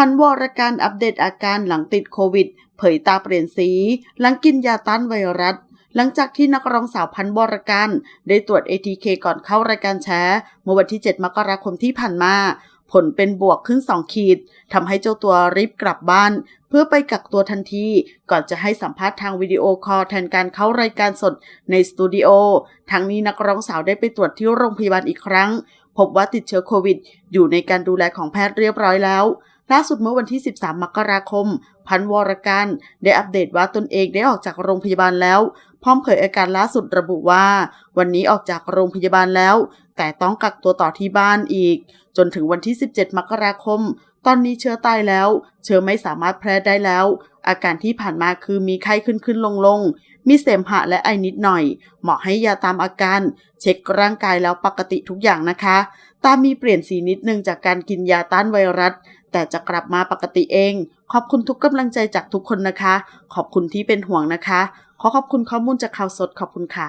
พันวรการอัปเดตอาการหลังติดโควิด เผยตาเปลี่ยนสี หลังกินยาต้านไวรัส หลังจากที่นักร้องสาวพันวรการได้ตรวจ ATK ก่อนเข้ารายการแชร์เมื่อวันที่ 7 มกราคมที่ผ่านมาผลเป็นบวกขึ้น 2 ขีดทำให้เจ้าตัวรีบกลับบ้าน เพื่อไปกักตัวทันที ก่อนจะให้สัมภาษณ์ทางวิดีโอคอลแทนการเข้ารายการสดในสตูดิโอทั้งนี้นักร้องสาวได้ไปตรวจที่โรงพยาบาลอีกครั้ง พบว่าติดเชื้อโควิด อยู่ในการดูแลของแพทย์เรียบร้อยแล้ว ล่าสุดเมื่อวันที่ 13 มกราคม พันวรการได้อัปเดตว่าตนเองได้ออกจากโรงพยาบาลแล้ว พร้อมเผยอาการล่าสุดระบุว่า วันนี้ออกจากโรงพยาบาลแล้ว แต่ต้องกักตัวต่อที่บ้านอีก จนถึงวันที่ 17 มกราคม ตอนนี้เชื้อตายแล้ว เชื้อไม่สามารถแพร่ได้แล้ว อาการที่ผ่านมาคือมีไข้ขึ้นขึ้นลงลงมีเสมหะและไอนิดหน่อย เหมาะให้ยาตามอาการ เช็คร่างกายแล้วปกติทุกอย่างนะคะ ตามีเปลี่ยนสีนิดนึงจากการกินยาต้านไวรัส แต่จะกลับมาปกติเอง ขอบคุณทุกกำลังใจจากทุกคนนะคะ ขอบคุณที่เป็นห่วงนะคะ ขอขอบคุณข้อมูลจากข่าวสดขอบคุณค่ะ